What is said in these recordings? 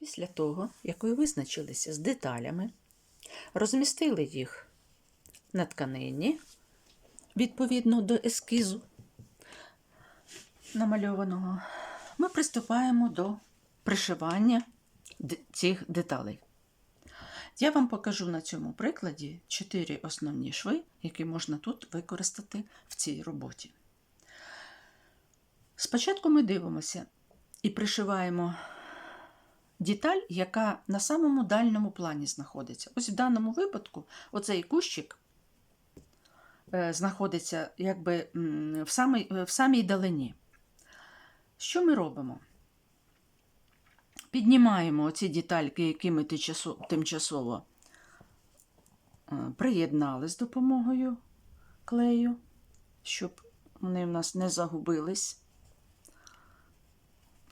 Після того, як ви визначилися з деталями, розмістили їх на тканині відповідно до ескізу намальованого, ми приступаємо до пришивання цих деталей. Я вам покажу на цьому прикладі чотири основні шви, які можна тут використати в цій роботі. Спочатку ми дивимося і пришиваємо деталь, яка на самому дальньому плані знаходиться. Ось в даному випадку оцей кущик е, знаходиться якби в самій, в самій далині. Що ми робимо? Піднімаємо оці детальки, які ми тимчасово е, приєднали з допомогою клею, щоб вони в нас не загубились.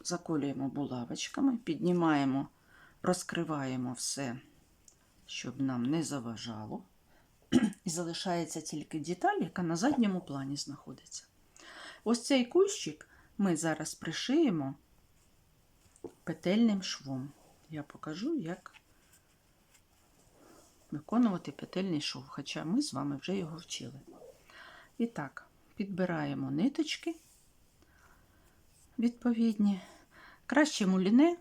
Заколюємо булавочками, піднімаємо, розкриваємо все, щоб нам не заважало. І залишається тільки деталь, яка на задньому плані знаходиться. Ось цей кущик ми зараз пришиємо петельним швом. Я покажу, як виконувати петельний шов, хоча ми з вами вже його вчили. І так, підбираємо ниточки відповідні. Краще муліне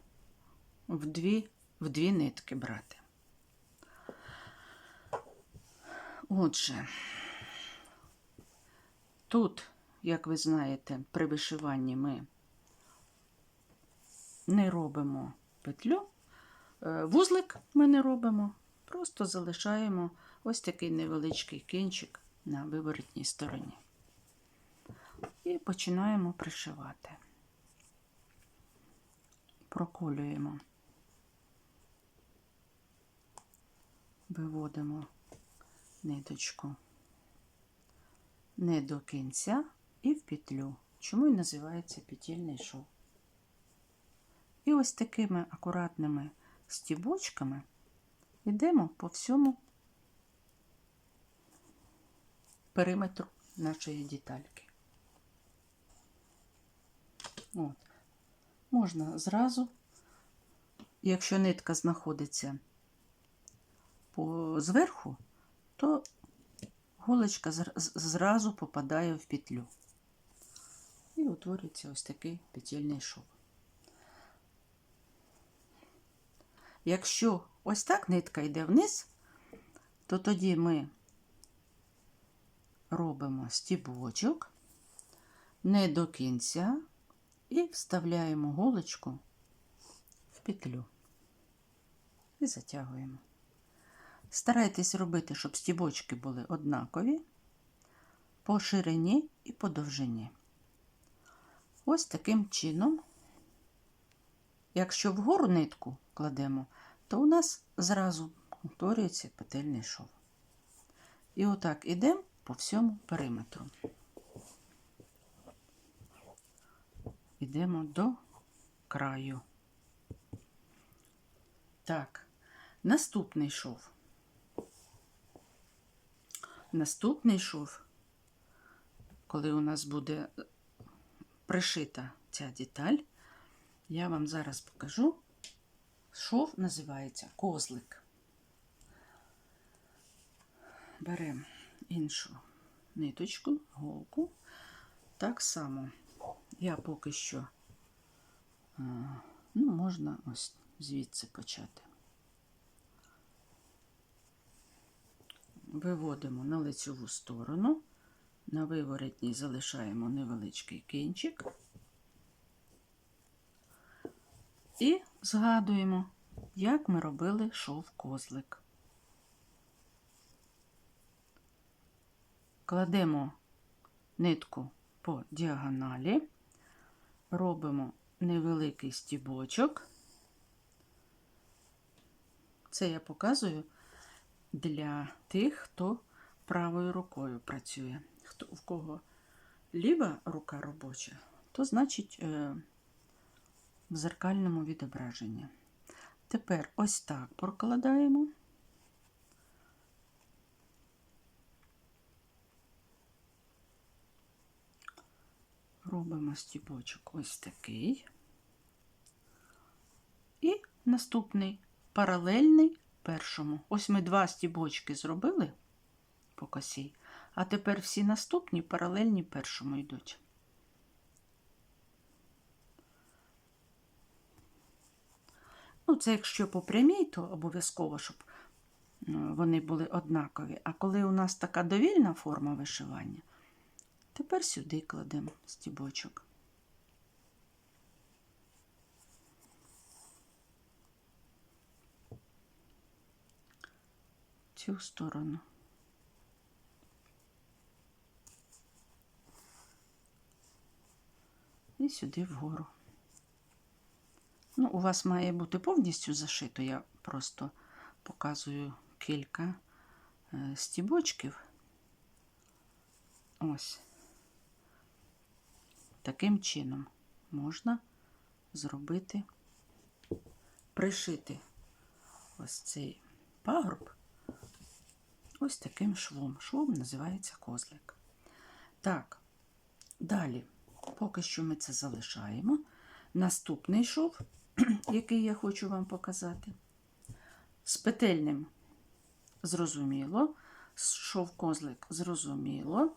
в дві, в дві нитки брати. Отже, тут, як ви знаєте, при вишиванні ми не робимо петлю, Е, вузлик ми не робимо, просто залишаємо ось такий невеличкий кінчик на виворотній стороні. І починаємо пришивати. Проколюємо, виводимо ниточку не до кінця і в петлю. Чому і називається петельний шов. І ось такими акуратними стібочками йдемо по всьому периметру нашої детальки. От. Можна зразу, якщо нитка знаходиться зверху, то голочка зразу попадає в петлю. І утворюється ось такий петельний шов. Якщо ось так нитка йде вниз, то тоді ми робимо стібочок не до кінця і вставляємо голочку в петлю і затягуємо. Старайтесь робити, щоб стібочки були однакові по ширині і по довжині. Ось таким чином, якщо вгору нитку кладемо, то у нас зразу утворюється петельний шов. І отак ідемо по всьому периметру. Ідемо до краю. Так, наступний шов. Наступний шов, коли у нас буде пришита ця деталь, я вам зараз покажу. Шов називається козлик. Беремо іншу ниточку, голку. Так само я поки що, ну, можна ось звідси почати. Виводимо на лицеву сторону, на виворотній залишаємо невеличкий кінчик. І згадуємо, як ми робили шов козлик. Кладемо нитку по діагоналі, робимо невеликий стібочок. Це я показую для тих, хто правою рукою працює. Хто, в кого ліва рука робоча, то значить е, в зеркальному відображенні. Тепер ось так прокладаємо. Робимо стіпочок ось такий. І наступний паралельний першому. Ось ми два стібочки зробили по косі, а тепер всі наступні паралельні першому йдуть. Ну, це якщо по прямій, то обов'язково, щоб ну, вони були однакові. А коли у нас така довільна форма вишивання, тепер сюди кладемо стібочок. Цю сторону. І сюди вгору. Ну, у вас має бути повністю зашито. Я просто показую кілька е, стібочків. Ось. Таким чином можна зробити, пришити ось цей пагорб ось таким швом. Швом називається козлик. Так, далі, поки що ми це залишаємо. Наступний шов, який я хочу вам показати. З петельним зрозуміло, шов козлик зрозуміло.